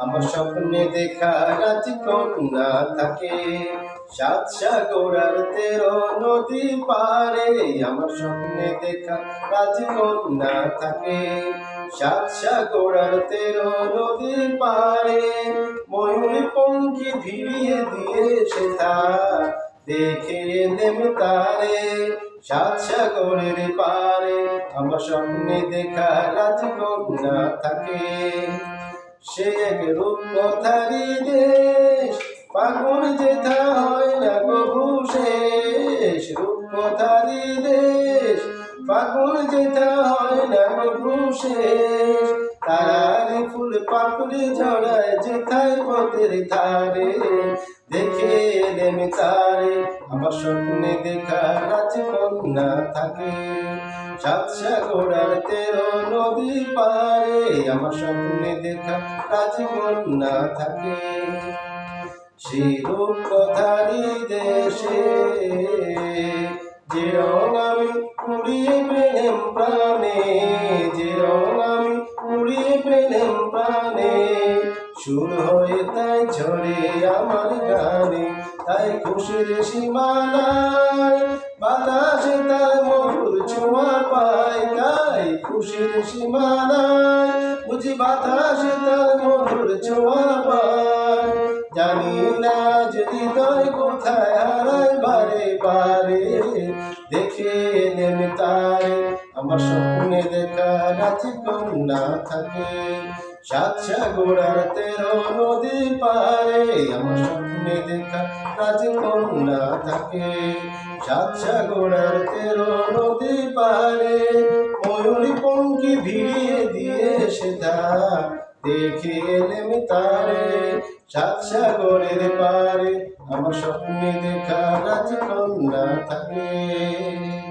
আমার স্বপ্নে দেখা রাজকন্যা থাকে। সাত সাগর আর তেরো নদী পারে। আমার স্বপ্নে দেখা রাজকন্যা থাকে। সাত সাগর আর তেরো নদী পারে। ময়ূর পঙ্খী ভিড়িয়ে দিয়ে সে তার দেখে নেম তারে। সাত সাগরের পারে। আমার স্বপ্নে দেখা রাজকন্যা থাকে। সে এক রূপথারি দেশ, পাগল যেথা হয় না কবু শেষ। রূপথারি দেশ, পাগল যেথা হয় না কবু শেষ। তারারে ফুল পাপড়ি ঝড়ায় যেথায় পথের ধারে, দেখে এলেম তারে, আমার স্বপ্নে দেখা রাজকন্যা থাকে। সাত সাগর তেরো পারে আমার স্বপ্নে দেখা রাজকন্যা থাকে। সে রূপধারী দেশে যে আমি প্রেম প্রাণে যে আমি প্রেম প্রাণে, সুর হয়ে তাই ঝরে আমার গানে, তাই খুশির সীমানায় বাতাসে তার মধুর ছোঁয়া পায় খুশির সীমানায় বুঝি বাতাসে তার মধুর ছোঁয়া পায় জানি না যে হৃদয় কোথায় হারায় বারে বারে দেখে নেমে তারে আমার স্বপ্নে দেখা রাজকন্যা থাকে সাত আর তেরো নদী পারে আমার স্বপ্নে দেখা রাজকন্যা থাকে সাত সাগর আর তেরো নদী পারে পঙ্কি ভিড়িয়ে দিয়ে সেটা দেখে এলেম তারে। সাত সাগরের পারে, আমার স্বপ্নে দেখা রাজকন্যা থাকে।